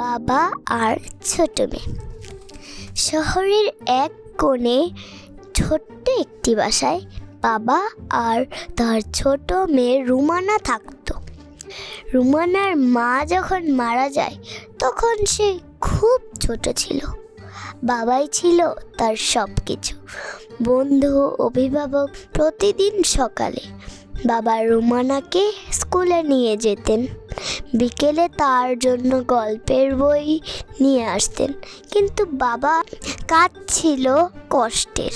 বাবা আর ছোট মেয়ে। শহরের এক কোণে ছোট্ট একটি বাসায় বাবা আর তার ছোট মেয়ে রুমানা থাকতো। রুমানার মা যখন মারা যায়, তখন সে খুব ছোট ছিল। বাবাই ছিল তার সব কিছু বন্ধু, অভিভাবক প্রতিদিন সকালে বাবা রুমানাকে স্কুলে নিয়ে যেতেন। বিকেলে তার জন্য গল্পের বই নিয়ে আসতেন। কিন্তু বাবা কাজ ছিল কষ্টের।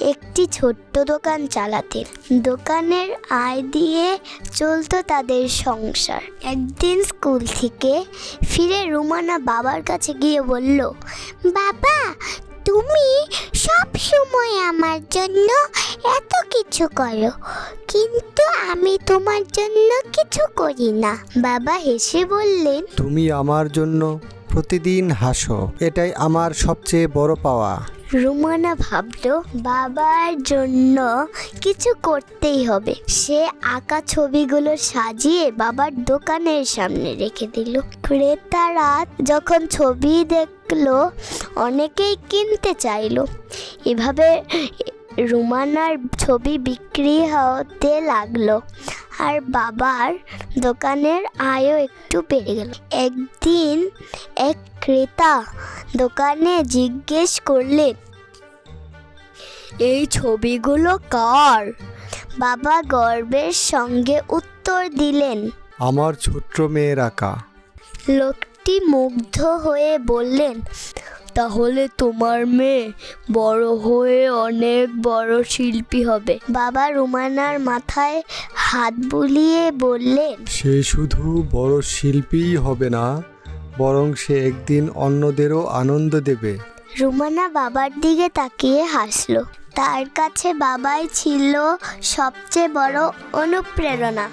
একটি ছোট্ট দোকান চালাতেন। দোকানের আয় দিয়ে চলতো তাদের সংসার। একদিন স্কুল থেকে ফিরে রুমানা বাবার কাছে গিয়ে বলল, বাবা, তুমি সব সময় আমার জন্য এত কিছু করো কিন্তু আমি তোমার জন্য কিছু করি না। বাবা হেসে বললেন তুমি আমার জন্য প্রতিদিন হাসো এটাই আমার সবচেয়ে বড় পাওয়া। রুমানা ভাবলো বাবার জন্য কিছু করতেই হবে। সে আঁকা ছবিগুলো সাজিয়ে বাবার দোকানের সামনে রেখে দিল। ক্রেতারা যখন ছবি দেখল অনেকেই কিনতে চাইলো। এভাবে রুমানার ছবি বিক্রি হতে লাগল আর বাবার দোকানের আয়ও একটু বেড়ে গেল। একদিন এক ক্রেতা দোকানে জিজ্ঞেস করলেন এই ছবিগুলো কার? বাবা গর্বের সঙ্গে উত্তর দিলেন আমার ছোট্ট মেয়ের আঁকা। লোকটি মুগ্ধ হয়ে বললেন তাহলে তোমার মেয়ে বড় হয়ে অনেক বড় শিল্পী হবে। বাবা রুমানার মাথায় হাত বুলিয়ে বললেন সে শুধু বড় শিল্পীই হবে না বরং সে একদিন অন্যদেরও আনন্দ দেবে। রুমানা বাবার দিকে তাকিয়ে হাসলো। তার কাছে বাবাই ছিল সবচেয়ে বড় অনুপ্রেরণা।